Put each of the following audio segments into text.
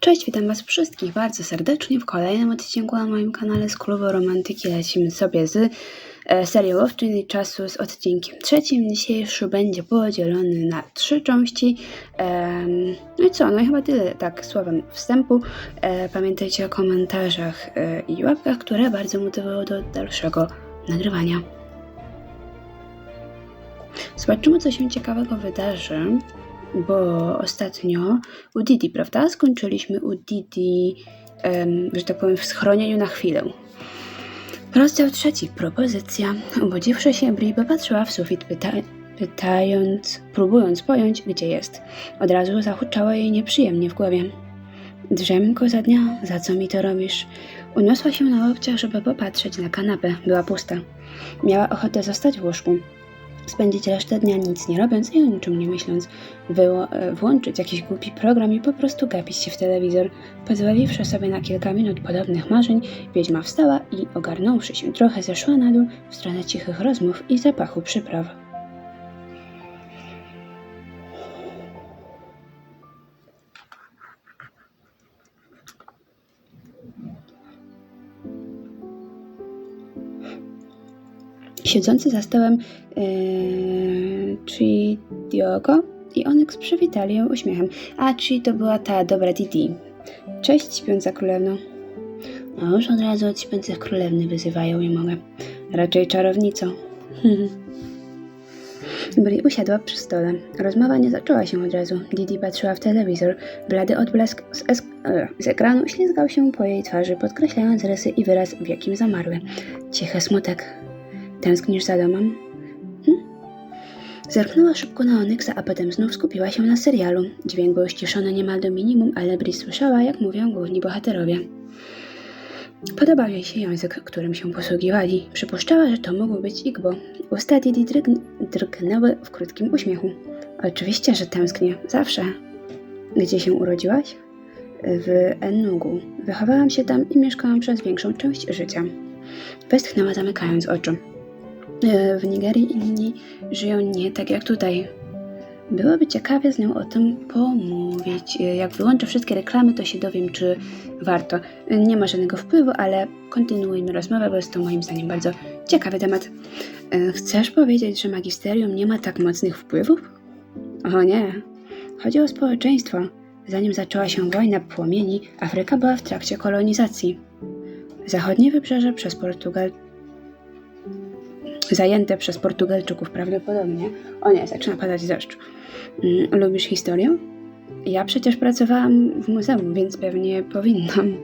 Cześć, witam Was wszystkich bardzo serdecznie w kolejnym odcinku na moim kanale z Klubu Romantyki. Lecimy sobie z e, serią Łowczyni Czasu z odcinkiem trzecim. Dzisiejszy będzie podzielony na trzy części. No i co, no i chyba tyle tak słowem wstępu. E, pamiętajcie o komentarzach e, i łapkach, które bardzo motywują do dalszego nagrywania. Zobaczymy, co się ciekawego wydarzy bo ostatnio u Didi, prawda? Skończyliśmy u Didi, em, że tak powiem, w schronieniu na chwilę. Rozdział trzeci. Propozycja. Obudziwszy się, Bri popatrzyła w sufit, pyta pytając, próbując pojąć, gdzie jest. Od razu zahuczało jej nieprzyjemnie w głowie. Drzemko za dnia, za co mi to robisz? Uniosła się na łokciach, żeby popatrzeć na kanapę. Była pusta. Miała ochotę zostać w łóżku spędzić resztę dnia nic nie robiąc i o niczym nie myśląc, e, włączyć jakiś głupi program i po prostu gapić się w telewizor. Pozwoliwszy sobie na kilka minut podobnych marzeń, wiedźma wstała i ogarnąwszy się trochę zeszła na dół w stronę cichych rozmów i zapachu przypraw. Siedzący za stołem yy, Chidiogo i Onyx przywitali ją uśmiechem. A Chi to była ta dobra Didi. Cześć, śpiąca królewno. No już od razu od śpiących królewny wyzywają, nie mogę. Raczej czarownicą. Bri usiadła przy stole. Rozmowa nie zaczęła się od razu. Didi patrzyła w telewizor. Blady odblask z, e, z ekranu ślizgał się po jej twarzy, podkreślając rysy i wyraz, w jakim zamarły. Cichy smutek. Tęsknisz za domem? Hm? Zerknęła szybko na Onyxa, a potem znów skupiła się na serialu. Dźwięk był ściszony niemal do minimum, ale Bri słyszała, jak mówią główni bohaterowie. Podobał jej się język, którym się posługiwali. Przypuszczała, że to mógł być Igbo. Usta Didi drgn drgnęły w krótkim uśmiechu. Oczywiście, że tęsknię. Zawsze. Gdzie się urodziłaś? W Enugu. Wychowałam się tam i mieszkałam przez większą część życia. Westchnęła zamykając oczy. E, W Nigerii inni żyją nie tak jak tutaj. Byłoby ciekawie z nią o tym pomówić. E, Jak wyłączę wszystkie reklamy, to się dowiem, czy warto. E, Nie ma żadnego wpływu, ale kontynuujmy rozmowę, bo jest to moim zdaniem bardzo ciekawy temat. Chcesz powiedzieć, że magisterium nie ma tak mocnych wpływów? O nie. Chodzi o społeczeństwo. Zanim zaczęła się wojna płomieni, Afryka była w trakcie kolonizacji. Zachodnie wybrzeże przez Portugal zajęte przez Portugalczyków prawdopodobnie. O nie, zaczyna padać deszcz. Mm, Lubisz historię? Ja przecież pracowałam w muzeum, więc pewnie powinnam.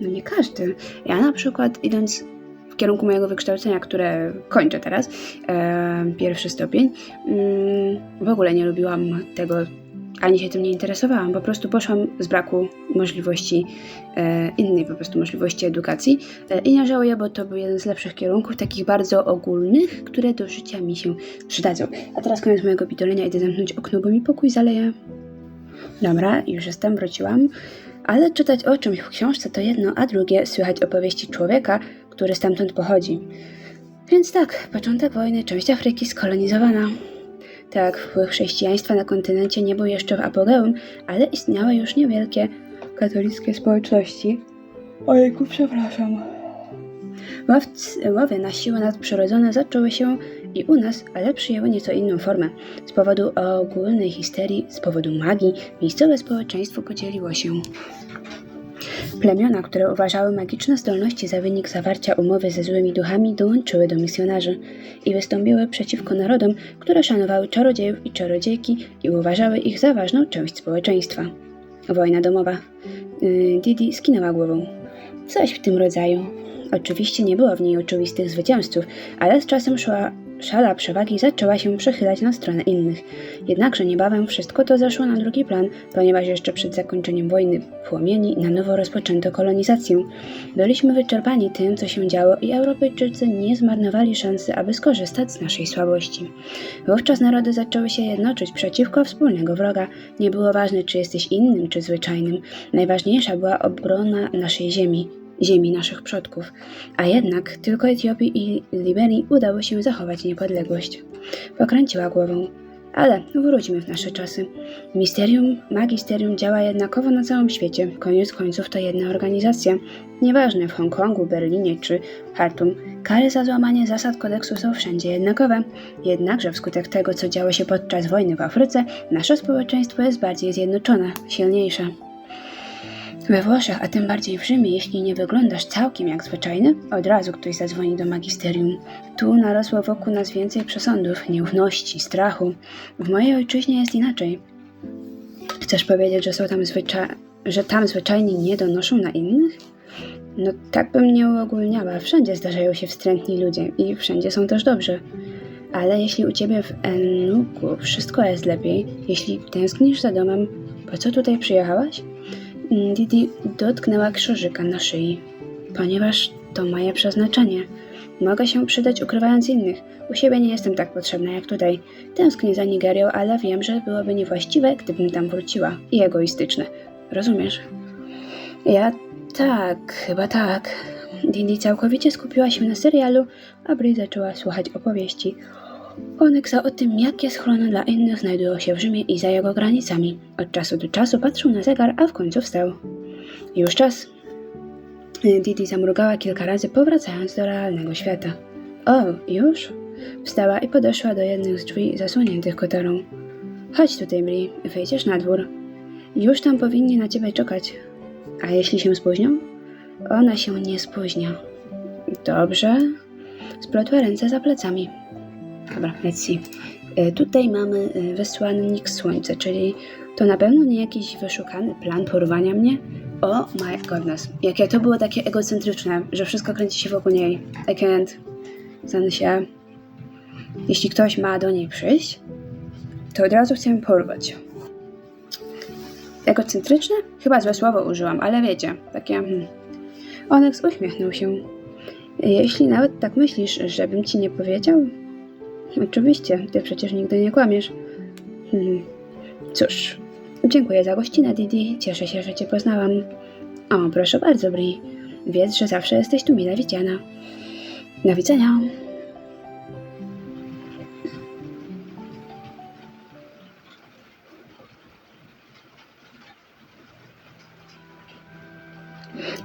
No nie każdy. Ja na przykład idąc w kierunku mojego wykształcenia, które kończę teraz, e, pierwszy stopień, mm, w ogóle nie lubiłam tego, ani się tym nie interesowałam. Po prostu poszłam z braku możliwości, e, innej po prostu możliwości edukacji e, i nie żałuję, bo to był jeden z lepszych kierunków, takich bardzo ogólnych, które do życia mi się przydadzą. A teraz koniec mojego pitolenia, idę zamknąć okno, bo mi pokój zaleje. Dobra, już jestem, wróciłam. Ale czytać o czymś w książce to jedno, a drugie słychać opowieści człowieka, który stamtąd pochodzi. Więc tak, początek wojny, część Afryki skolonizowana. Tak, wpływ chrześcijaństwa na kontynencie nie był jeszcze w apogeum, ale istniały już niewielkie katolickie społeczności. Ojejku, przepraszam. Łowy na siły nadprzyrodzone zaczęły się i u nas, ale przyjęły nieco inną formę. Z powodu ogólnej histerii, z powodu magii, miejscowe społeczeństwo podzieliło się. Plemiona, które uważały magiczne zdolności za wynik zawarcia umowy ze złymi duchami, dołączyły do misjonarzy i wystąpiły przeciwko narodom, które szanowały czarodziejów i czarodziejki i uważały ich za ważną część społeczeństwa. Wojna domowa. Yy, Didi skinęła głową. Coś w tym rodzaju. Oczywiście nie było w niej oczywistych zwycięzców, ale z czasem szła, szala przewagi zaczęła się przechylać na stronę innych. Jednakże niebawem wszystko to zeszło na drugi plan, ponieważ jeszcze przed zakończeniem wojny płomieni na nowo rozpoczęto kolonizację. Byliśmy wyczerpani tym, co się działo i Europejczycy nie zmarnowali szansy, aby skorzystać z naszej słabości. Wówczas narody zaczęły się jednoczyć przeciwko wspólnego wroga. Nie było ważne, czy jesteś innym, czy zwyczajnym. Najważniejsza była obrona naszej ziemi, ziemi naszych przodków. A jednak tylko Etiopii i Liberii udało się zachować niepodległość. Pokręciła głową. Ale wróćmy w nasze czasy. Misterium, magisterium działa jednakowo na całym świecie. Koniec końców to jedna organizacja. Nieważne w Hongkongu, Berlinie czy Hartum, kary za złamanie zasad kodeksu są wszędzie jednakowe. Jednakże wskutek tego, co działo się podczas wojny w Afryce, nasze społeczeństwo jest bardziej zjednoczone, silniejsze. We Włoszech, a tym bardziej w Rzymie, jeśli nie wyglądasz całkiem jak zwyczajny, od razu ktoś zadzwoni do magisterium. Tu narosło wokół nas więcej przesądów, nieufności, strachu. W mojej ojczyźnie jest inaczej. Chcesz powiedzieć, że są tam zwycza- że tam zwyczajni nie donoszą na innych? No tak bym nie uogólniała. Wszędzie zdarzają się wstrętni ludzie i wszędzie są też dobrze. Ale jeśli u ciebie w Enugu wszystko jest lepiej, jeśli tęsknisz za domem, po co tutaj przyjechałaś? Didi dotknęła krzyżyka na szyi, ponieważ to moje przeznaczenie. Mogę się przydać ukrywając innych. U siebie nie jestem tak potrzebna jak tutaj. Tęsknię za Nigerią, ale wiem, że byłoby niewłaściwe, gdybym tam wróciła. I egoistyczne. Rozumiesz? Ja tak, chyba tak. Didi całkowicie skupiła się na serialu, a Bri zaczęła słuchać opowieści. Onyksa o tym, jakie schrony dla innych znajdują się w Rzymie i za jego granicami. Od czasu do czasu patrzył na zegar, a w końcu wstał. Już czas. Didi zamrugała kilka razy, powracając do realnego świata. O, już? Wstała i podeszła do jednych z drzwi zasłoniętych kotarą. Chodź tutaj, Bri, wejdziesz na dwór. Już tam powinni na ciebie czekać. A jeśli się spóźnią? Ona się nie spóźnia. Dobrze. Splotła ręce za plecami. Dobra, let's see. Tutaj mamy e, wysłannik słońca, czyli to na pewno nie jakiś wyszukany plan porwania mnie. Oh my goodness. Jakie to było takie egocentryczne, że wszystko kręci się wokół niej. I can't. W sensie, jeśli ktoś ma do niej przyjść, to od razu chcę porwać. Egocentryczne? Chyba złe słowo użyłam, ale wiecie, takie... Hmm. Onyx uśmiechnął się. Jeśli nawet tak myślisz, żebym ci nie powiedział, Oczywiście, ty przecież nigdy nie kłamiesz. Hmm. Cóż, dziękuję za gościnę, Didi. Cieszę się, że cię poznałam. O, proszę bardzo, Bri. Wiedz, że zawsze jesteś tu mile widziana. Do widzenia.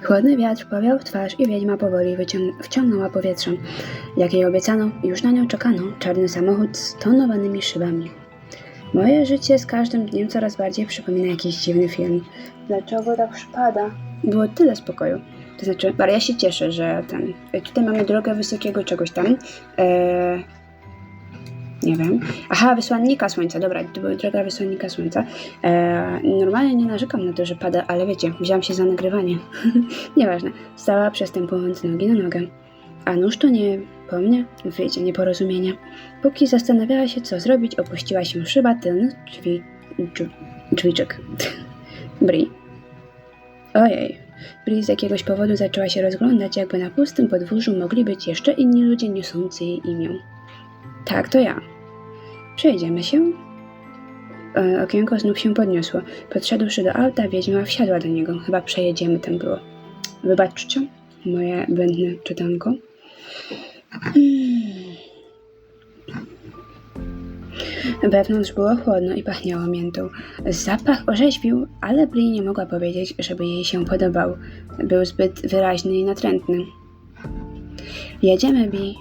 Chłodny wiatr powiał w twarz i wiedźma powoli wciągnęła powietrzem. Jak jej obiecano, już na nią czekano, czarny samochód z tonowanymi szybami. Moje życie z każdym dniem coraz bardziej przypomina jakiś dziwny film. Dlaczego tak przypada? Było tyle spokoju. To znaczy, ale ja się cieszę, że ten. Tutaj mamy drogę wysokiego czegoś tam. Eee, nie wiem. Aha, wysłannika słońca. Dobra, droga wysłannika słońca. Eee, normalnie nie narzekam na to, że pada, ale wiecie, wziąłam się za nagrywanie. Nieważne. Stała przestępując nogi na nogę. A nuż to nie po mnie wyjdzie nieporozumienie. Póki zastanawiała się, co zrobić, opuściła się szyba tylnych drzwi... drzwi drzwiczek. Bri. Ojej. Bri z jakiegoś powodu zaczęła się rozglądać, jakby na pustym podwórzu mogli być jeszcze inni ludzie niosący jej imię. Tak, to ja. Przejdziemy się? E, okienko znów się podniosło. Podszedłszy do auta, wiedźma wsiadła do niego. Chyba przejedziemy, tam było. Wybaczcie, moje błędne czytanko. Wewnątrz było chłodno i pachniało miętą. Zapach orzeźwił, ale Bri nie mogła powiedzieć, żeby jej się podobał. Był zbyt wyraźny i natrętny. Jedziemy, Bi.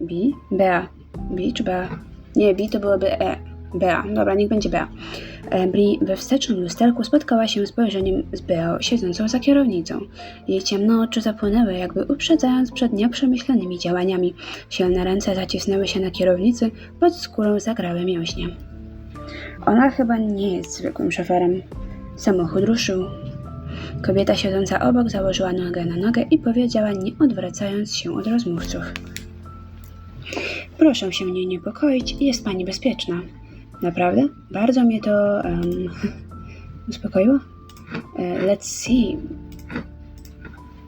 Bi? Bea. Bea? Nie, Bi to byłoby E. Bea. Dobra, niech będzie Bea. E, Bri we wstecznym lusterku spotkała się spojrzeniem z Beą siedzącą za kierownicą. Jej ciemne oczy zapłonęły, jakby uprzedzając przed nieprzemyślanymi działaniami. Silne ręce zacisnęły się na kierownicy, pod skórą zagrały mięśnie. Ona chyba nie jest zwykłym szoferem. Samochód ruszył. Kobieta siedząca obok założyła nogę na nogę i powiedziała, nie odwracając się od rozmówców. Proszę się nie niepokoić, jest pani bezpieczna. Naprawdę? Bardzo mnie to um, uspokoiło. E, Let's see.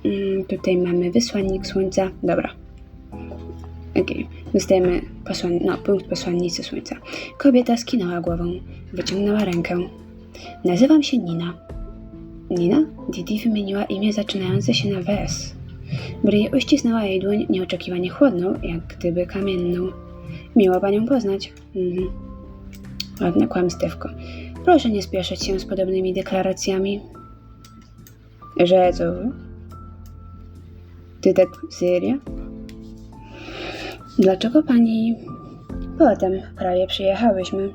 Mm, tutaj mamy wysłannik słońca. Dobra. Okej. Dostajemy posłan- no, punkt posłannicy słońca. Kobieta skinęła głową. Wyciągnęła rękę. Nazywam się Nina. Nina? Didi wymieniła imię zaczynające się na Wes. Bri uścisnęła jej dłoń nieoczekiwanie chłodną, jak gdyby kamienną. Miło panią poznać. Mhm. Ładne kłamstewko. Proszę nie spieszyć się z podobnymi deklaracjami. Że co? Ty tak serio? Dlaczego pani... Potem prawie przyjechałyśmy.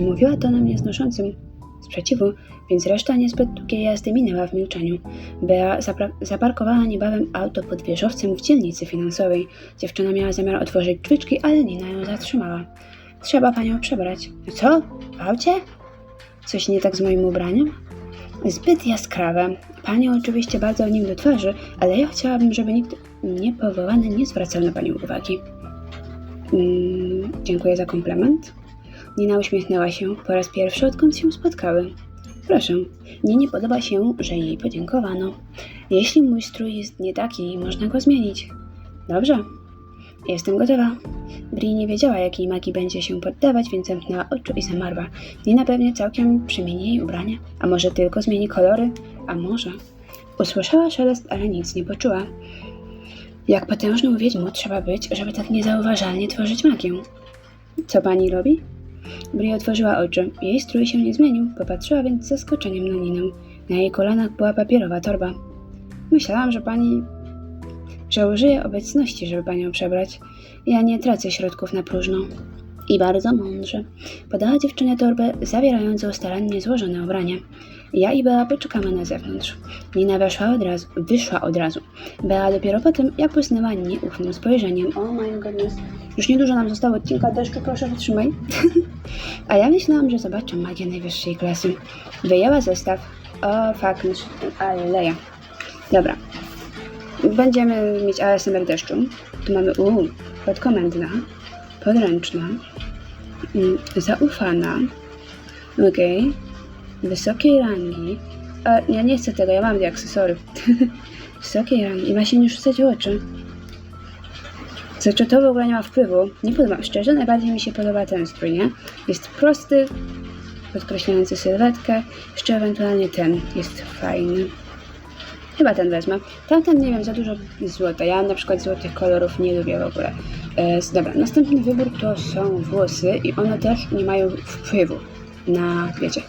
Mówiła to na mnie znoszącym sprzeciwu, więc reszta niezbyt długiej jazdy minęła w milczeniu. Bea zaparkowała niebawem auto pod wieżowcem w dzielnicy finansowej. Dziewczyna miała zamiar otworzyć drzwiczki, ale Nina ją zatrzymała. Trzeba panią przebrać. Co? W aucie? Coś nie tak z moim ubraniem? Zbyt jaskrawe. Pani oczywiście bardzo nim do twarzy, ale ja chciałabym, żeby nikt niepowołany nie zwracał na panią uwagi. Mm, dziękuję za komplement. Nina uśmiechnęła się po raz pierwszy, odkąd się spotkały. Proszę, mnie nie podoba się, że jej podziękowano. Jeśli mój strój jest nie taki, można go zmienić. Dobrze, jestem gotowa. Bri nie wiedziała, jakiej magii będzie się poddawać, więc zamknęła oczy i zamarła. Nina pewnie całkiem przemieni jej ubranie, a może tylko zmieni kolory, a może. Usłyszała szelest, ale nic nie poczuła. Jak potężną wiedźmą trzeba być, żeby tak niezauważalnie tworzyć magię. Co pani robi? Bri otworzyła oczy. Jej strój się nie zmienił, popatrzyła więc z zaskoczeniem na Ninę. Na jej kolanach była papierowa torba. Myślałam, że pani... że użyję obecności, żeby panią przebrać. Ja nie tracę środków na próżno. I bardzo mądrze. Podała dziewczynie torbę zawierającą starannie złożone ubranie. Ja i Bea poczekamy na zewnątrz. Nina weszła od razu, wyszła od razu. Bea dopiero potem, jak błysnęła nieufnym spojrzeniem. Oh my goodness. Już niedużo nam zostało odcinka deszczu, proszę wytrzymaj. A ja myślałam, że zobaczę magię najwyższej klasy. Wyjęła zestaw. O, fuck, myśl- ale leja. Dobra. Będziemy mieć ASMR deszczu. Tu mamy, uuu, podkomendna, podręczna, zaufana, okej, wysokiej rangi. A, ja nie chcę tego, ja mam akcesory. wysokiej rangi i ma się nie rzucać w oczy. Znaczy to w ogóle nie ma wpływu. Nie podoba, szczerze, najbardziej mi się podoba ten strój, nie? Jest prosty, podkreślający sylwetkę, jeszcze ewentualnie ten jest fajny. Chyba ten wezmę. Tamten nie wiem, za dużo złota. Ja na przykład złotych kolorów nie lubię w ogóle. E, dobra, następny wybór to są włosy i one też nie mają wpływu na, wiecie.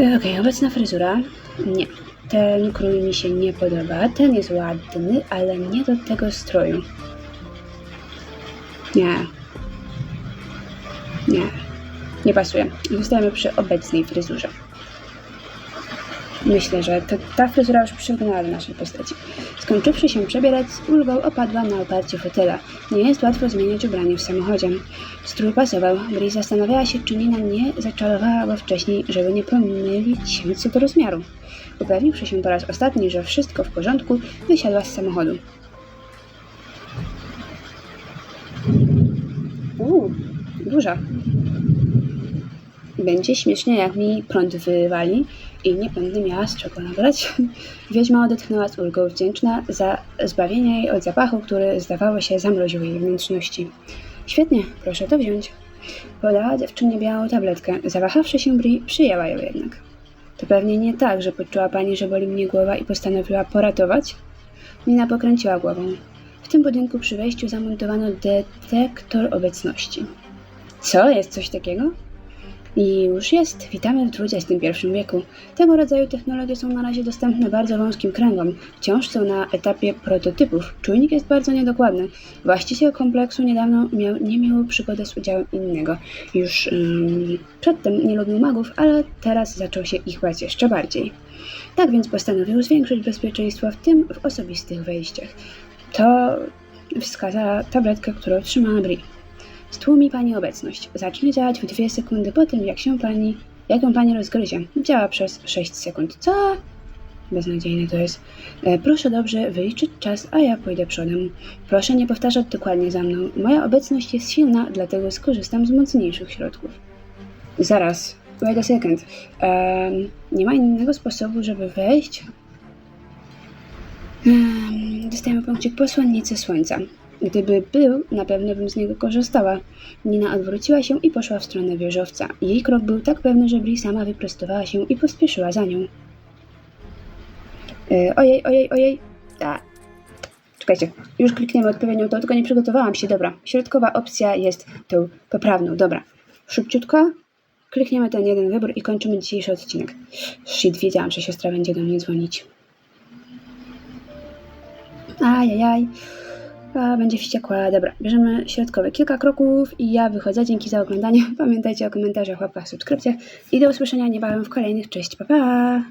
E, Okej, obecna fryzura. Nie. Ten krój mi się nie podoba. Ten jest ładny, ale nie do tego stroju. Nie. Nie. Nie pasuje. Zostajemy przy obecnej fryzurze. Myślę, że to, ta fryzura już przekonała do naszej postaci. Skończywszy się przebierać, z ulgą opadła na oparcie fotela. Nie jest łatwo zmieniać ubranie w samochodzie. Strój pasował. Bri zastanawiała się, czy Nina nie zaczarowała go wcześniej, żeby nie pomylić się co do rozmiaru. Upewniwszy się po raz ostatni, że wszystko w porządku, wysiadła z samochodu. Uuu, duża. Będzie śmiesznie, jak mi prąd wywali i nie będę miała z czego nabrać. Wiedźma odetchnęła z ulgą, wdzięczna za zbawienie jej od zapachu, który zdawało się zamroził jej wnętrzności. Świetnie, proszę to wziąć. Podała dziewczynie białą tabletkę. Zawahawszy się, Bri przyjęła ją jednak. To pewnie nie tak, że poczuła pani, że boli mnie głowa i postanowiła poratować? Nina pokręciła głową. W tym budynku przy wejściu zamontowano detektor obecności. Co? Jest coś takiego? I już jest. Witamy w XXI wieku. Tego rodzaju technologie są na razie dostępne bardzo wąskim kręgom. Wciąż są na etapie prototypów. Czujnik jest bardzo niedokładny. Właściciel kompleksu niedawno miał niemiłą przygodę z udziałem innego. Już ym, przedtem nie lubił magów, ale teraz zaczął się ich bać jeszcze bardziej. Tak więc postanowił zwiększyć bezpieczeństwo, w tym w osobistych wejściach. To wskazała tabletkę, którą trzymała Bri. Stłumi Pani obecność. Zacznie działać w dwie sekundy po tym, jak się Pani, jak ją Pani rozgryzie. Działa przez 6 sekund. Co? Beznadziejne to jest. E, proszę dobrze wyliczyć czas, a ja pójdę przodem. Proszę nie powtarzać dokładnie za mną. Moja obecność jest silna, dlatego skorzystam z mocniejszych środków. Zaraz. Wait a second. Nie ma innego sposobu, żeby wejść? Um, dostajemy punkcik posłannicy słońca. Gdyby był, na pewno bym z niego korzystała. Nina odwróciła się i poszła w stronę wieżowca. Jej krok był tak pewny, że Bri sama wyprostowała się i pospieszyła za nią. E, ojej, ojej, ojej. A. Czekajcie, już klikniemy odpowiednią, to tylko nie przygotowałam się. Dobra, środkowa opcja jest tą poprawną. Dobra, szybciutko klikniemy ten jeden wybór i kończymy dzisiejszy odcinek. Shit, wiedziałam, że siostra będzie do mnie dzwonić. Ajajaj. A, będzie wściekła. Dobra, bierzemy środkowe kilka kroków i ja wychodzę. Dzięki za oglądanie. Pamiętajcie o komentarzach, łapkach, subskrypcjach i do usłyszenia niebawem w kolejnych. Cześć, pa pa!